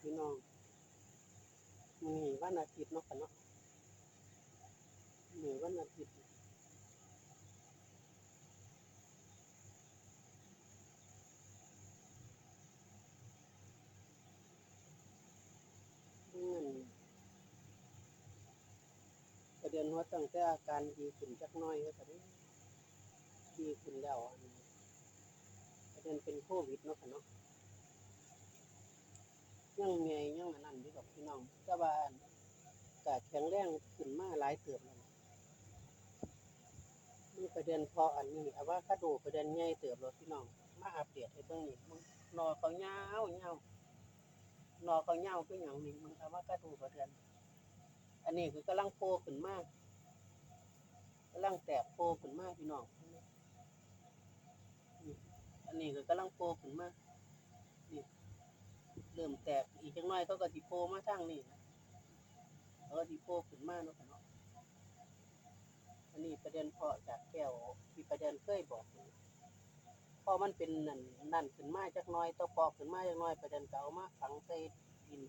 พี่น้องมีวันอาทิตย์เนาะค่ะเนาะมีวันอาทิตย์เงินประเด็นว่าตั้งแต่อาการดีขึ้นจักน่อยก็ตอนนี้ดีขึ้นแล้วประเด็นเป็นโควิดเนาะค่ะเนาะ ยังเมียยังอันนั้นอยู่กับพี่น้องแต่ว่าก็แข็งแรงขึ้นมาหลายเติบแล้วมีประเด็นพออันนี้อะว่าคาโดประเด็นใหญ่เติบแล้วพี่น้อง มาอัปเดตให้เบิ่งนี่มึงนอเขายาวยาวนอเขายาวคือหยังนี่มึงอะว่าคาโดประเด็นอันนี้คือกำลังโผล่ขึ้นมากกำลังแตกโผล่ขึ้นมากพี่น้องอันนี้ก็กำลังโผล่ขึ้นมานี่ เริ่มแตกอีกจังน้อยเขาก็สิโผล่มาทางนี้นะเขาก็สิโผล่ขึ้นมาเนาะค่ะเนาะอันนี้ประเด็นเพาะจากแก้วที่ประเด็นเคยบอกพอมันเป็นนั่นนั่นขึ้นมาจักน้อยต่อปอกขึ้นมาจักน้อยประเด็นเก็เอามาฝังใส่ดิน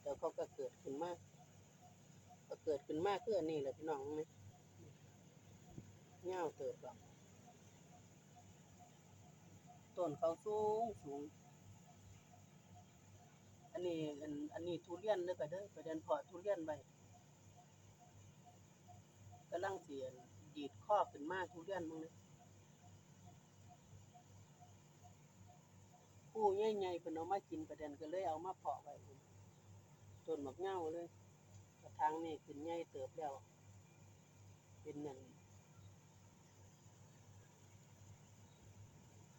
เดี๋ยวเขาก็เกิดขึ้นมาก็เกิดขึ้นมาคืออันนี้แหละพี่น้องนี่เงาวเกิดดอกต้นเขาสูงสูง อันนี้อันอันนี้ทุเรียนเด้อก็เด้อประเด็นเพาะทุเรียนไว้กำลังเสิอันดีดข้อขึ้นมาทุเรียนมึงนี่ผู้ใหญ่ๆเพิ่นเอามากินประเด็นก็เลยเอามาเพาะไว้พุ่นต้นมะเงาเลยกระถางนี่ขึ้นใหญ่เติบแล้ว เป็นหนั่น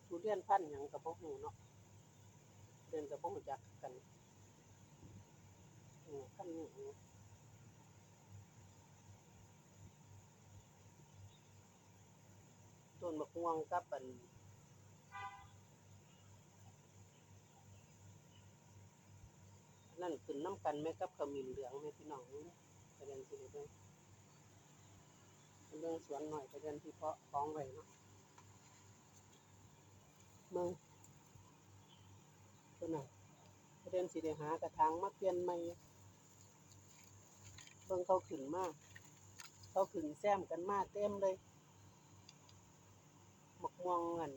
ทุเรียนพันธุ์หยังก็บ่ฮู้เนาะเดินก็บ่รู้จักกัน ต้นมะม่วงกับอันนั่นขึ้นน้ำกันไหมกับขมิ้นเหลืองไหมพี่น้องประเด็นที่เรื่องเรื่องสวนหน่อยประเด็นที่เพาะของไว้เนาะเมืองตัวน่ะประเด็นสิได้หากระถางมาเปลี่ยนใหม่ เบิ่งเขาขึ้นมาก เขาขึ้นแซมกันมากเต็มเลยหมกม่วงอัน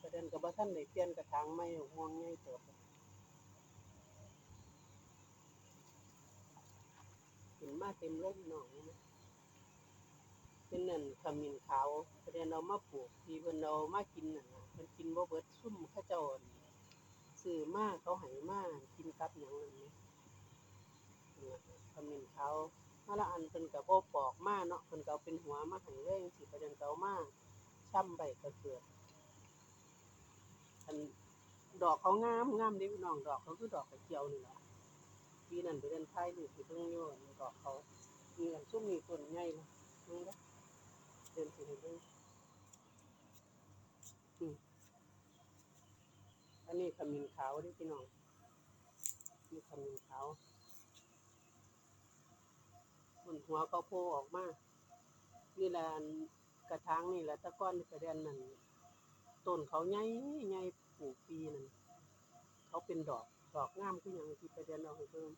ประเด็นกับว่าท่านได้เปลี่ยนกระถางใหม่หมกม่วงใหญ่เติบขึ้นมากเต็มเลยพี่น้องนี่นะเป็นนั่นขมิ้นขาวประเด็นเอามาปลูกทีเพิ่นเอามากินน่ะนะเพิ่นกินบ่เบิดซุ่มเขาเจ้าอั่นซื้อมากเขาให้มากกินกับหยังนั่นนี่ขมิ้ นขาวมาละอันเพิ่นก็บ่ปอกมาเนาะเพิ่นเอาเป็นหัวมาให้เลยจังซี่ประเด็นเอามาช่ำใบก็เกิดอันดอกเขางามงามเด้พี่น้องดอกเขาคือดอกกระเจียวนี่แหละปีนั้นไปเดินถ่ายรูปไปเบิ่งอยู่อันดอกเขามีอันซุ่มมีต้นใหญ่เลยเบิ่งเด้อเดินสิเบิ่งอืมอันนี้ขมิ้นขาวด้พี่น้องนี่ขมิ้นขาว มันหัวเขาโผล่ออกมานี่แหละกระถางนี่แหละตะก้อนกระเด็นนั่นต้นเขาใหญ่ใหญ่ปลูกปีนั่นเขาเป็นดอกดอกงามคือหยังที่ประเด็นเอาเพิ่ม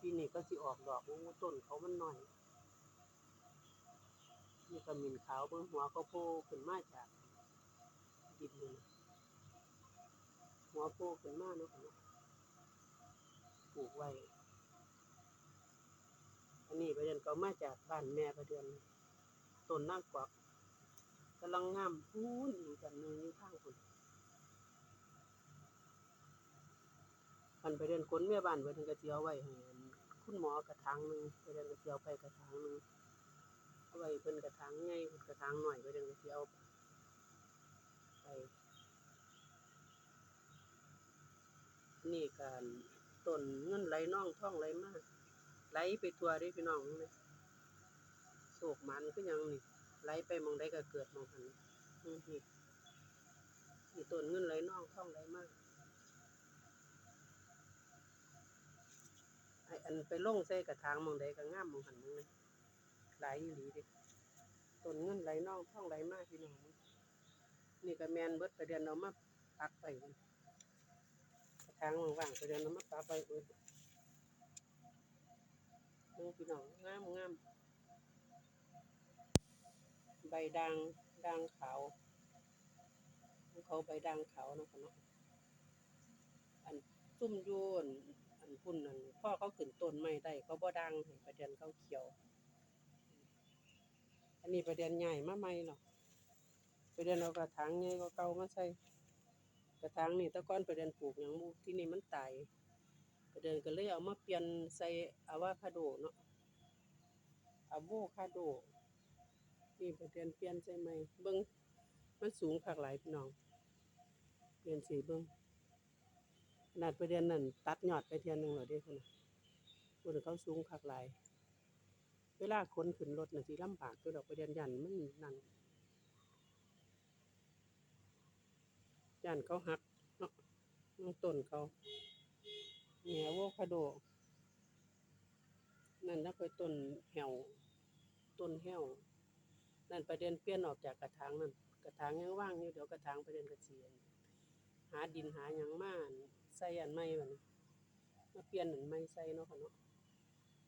ปีนี้ก็สิออกดอกโอ้ต้นเขามันหน้อยนี่ก็มินขาวเบิ่งหัวเขาโผล่ขึ้นมาจากดินนี่หัวโผล่ขึ้นมาเนาะค่ะเนาะปลูกไว้ นี้ประเด็นก็มาจากบ้านแม่ประเดือนต้นนางกวักกำลังงามพูนอีกกันหนึ่งอยู่ทางคนคันประเด็นคนแม่บ้านประเด็นก็สิเอาไว้ให้อันคุณหมอกระถางหนึ่งประเด็นก็สิเอาไปกระถางหนึ่งเอาไว้เพิ่นกระถางใหญ่เพิ่นกระถางหน้อยประเด็นก็สิเอาไปนี่การต้นเงินไหลน่องท่องไหลมาก ไหลไปทัวเด้พี่น้องนี่โศกมันคือหยังนี่ไหลไปมองใดก็เกิดมองหันอือนี่นี่ต้นเงินไหลน่องท่องไหลมากไออันไปล่งใส่กระถางมองใดก็ง่ามมองหันมองนี่ไหลอีหลีเด้ต้นเงินไหลน่องท่องไหลมากพี่น้องนี่ก็แมนเบิดประเด็นเอามาปักไปกระถางว่างๆไปเดินน้ำมาปลาไปอ ดเบิ่พี่น้องงามงามใบด่างด่างขาวเขาใบด่างขาวเนาะค่ะเนาะอันซุ่มยูนอันพุ่นนั่นพ่อเขาขึ้นต้นไม้ได้เขาบ่ด่างให้ประเด็นเขาเขียว อันนี้ประเด็นใหญ่มาใหม่เนาะประเด็นเอากระถางใหญ่กว่าเก่ามาใส่กระถางนี่ตะก้อนประเด็นปลูกหยังมูที่นี่มันตาย เด็นก็เลยเอามาเปลี่ยนใส่อะวาคาโดเนาะอะโวคาโดนี่ประเด็นเปลี่ยนใส่ใหมเบิ่งมันสูงคักหลายพี่น้อง เปลี่ยนสีเบิ่งขนาดประเด็นนั่นตัดยอดไปเทียนหนึ่งแล้วเด้พุ่นน่ะพุ่นเขาสูงคักหลาย เวลาคนขึ้นรถน่ะสิลำบากอยู่ดอกประเด็นยันมันนั่นยันเขาหักเนาะต้นเขา นี่ยอะโวคาโด นั่นนะคือต้นแหวต้นแหวนั่นประเด็นเปลี่ยนออกจากกระถางนั่นกระถางยังว่างอยู่เดี๋ยวกระถางประเด็นกระเสียนหาดินหาหยังมานใส่อันใหม่บัดนี้มาเปลี่ยนอันใหม่ใส่เนาะค่ะเนาะ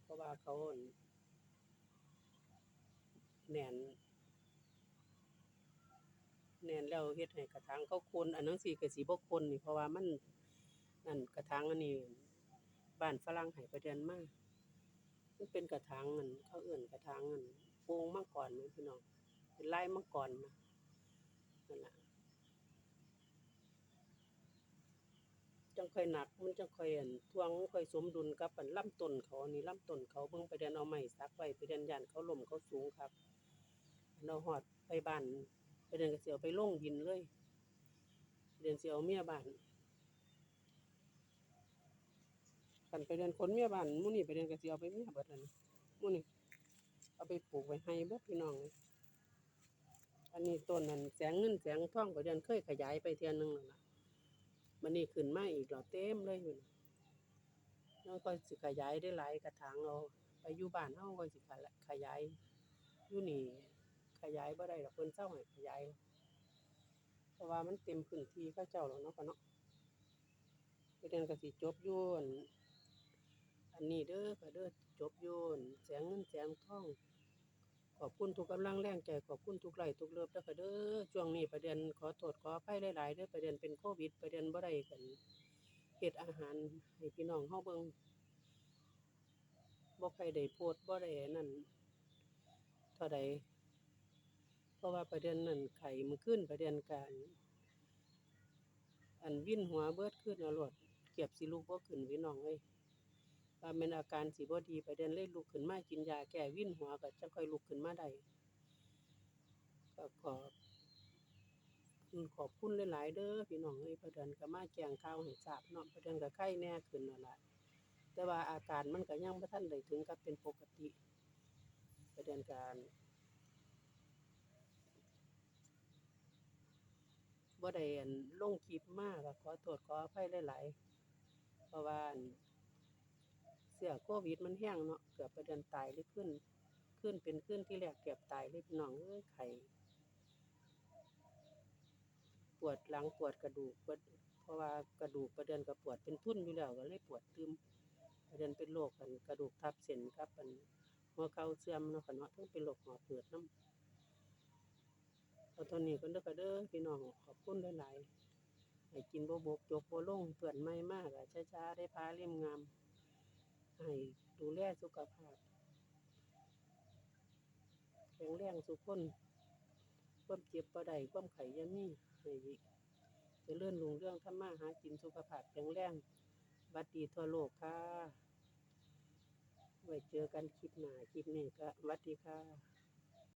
เพราะว่าเขาอั่นแหน่นแหน่นแล้วเฮ็ดให้กระถางเขาโคนอันนั้นสิก็สิบ่โคนนี่เพราะว่ามันนั่นกระถางอันนี้ บ้านฝรั่งให้ประเด็นมากมันเป็นกระถางเงินเขาเอื่นกระถางเงินโป่งมังกรนะพี่น้องเป็นลายมังกรนะนั่นแหละจังค่อยหนัก มันจังค่อยอันทวงค่อยสมดุลกับอันลำต้นเขานนี้ลำต้นเขาเบิ่งไปเดินเอาไม้ซักไว้ไปเดินยันเขาล่มเขาสูงครับเราหอดไปบ้านไปเดินก็สิเอาไปล่งดินเลย เดินสิเอาเมียบ้านันไปเดินคนเมียบ้านมู่นี่ไปเดินก็สิเอาไปเมียเบิดนั่นน่มู่นี่เอาไปปลูกไว้ให้เบิดพี่น้องเลยอันนี้ต้นนั้นแสงเงินแสงทองไปเดินเคยขยายไปเทื่อนึงแล้วล่ะมันนี่ขึ้นมาอีกแล้วเต็มเลยอยู่นะแล้วก็สิขยายได้หลายกระถางเอาไปอยู่บ้านเฮาก็สิขยายอยู่นี่ขยายบ่ได้ดอกเพิ่นเซาให้ขยายเพราะว่ามันเต็มพื้นที่เขาเจ้าแล้วเนาะก็เนาะไปเดินก็สิจบอยู่ อันนี้เด้อค่ะเด้อจบโยนแสงเงินแสงทอง ขอบคุณทุกกำลังแรงใจขอบคุณทุกไหลทุกเลิฟเด้อค่ะเด้อช่วงนี้ประเด็นขอโทษขออภัยหลายๆเด้อประเด็นเป็นโควิด ประเด็นบ่ได้กันเฮ็ดอาหารให้พี่น้องเฮาเบิ่งบ่ใค่อยได้โพสต์บ่ได้นั่นเท่าใดเพราะว่าประเด็นนั้นไข้มื้อคืนประเด็นการอันวิ่นหัวเบิดขึ้นเอาโลดเก็บสิลุกบ่ขึ้นพี่น้องเอ้ย ว่าม่นอาการสิบ่ดีไปเดินเลยลุกขึ้นมากินยาแก้วิ่นหัวก็จังค่อยลุกขึ้นมาได้ก็ขอบขอบคุณหลายๆเด้อพี่น้องเอ้ยประเดินก็มาแจ้งข่าวให้ทราบเนาะประเดินก็ไข้แน่ขึ้นนั่นล่ะแต่ว่าอาการมันก็ยังบ่ทันได้ถึงกับเป็นปกติประเดินการบ่ได้ลงคลิปมากก็ขอโทษขออภัยหลายๆเพราะว่า เสื้อโควิดมันแห้งเนาะเกือบไปเดือนตายเลยขึ้น ขึ้นเป็นขึ้นที่แรกเกือบตายเลยพี่น้องเอ้ยไข้ปวดหลังปวดกระดูกปวดเพราะว่ากระดูกประเดือนก็ปวดเป็นทุ่นอยู่แล้วก็เลยปวดตึมประเดือนเป็นโรคกันกระดูกทับเส้นครับอันหัวเข่าเสื่อมเนาะค่ะเนาะทั้งเป็นโรคหอบหืดน้ำเอาตอนนี้ก็เด้อก็เด้อพี่น้องขอบคุณหลายๆให้กินบ่บกจกบ่ลงเปื่อนไม่มากอะช้าๆได้พาเล่มงาม ให้ดูแลสุขภาพแข็งแรงสุขคนความเจ็บประได้ความไข้อยามีให้จะเลื่อนลุงเรื่องทำมาหากินสุขภาพแข็งแรงบัดดีทั่วโลกค่ะ ไว้เจอกันคลิปหน้าคลิปนี้ก็หวัดดีค่ะ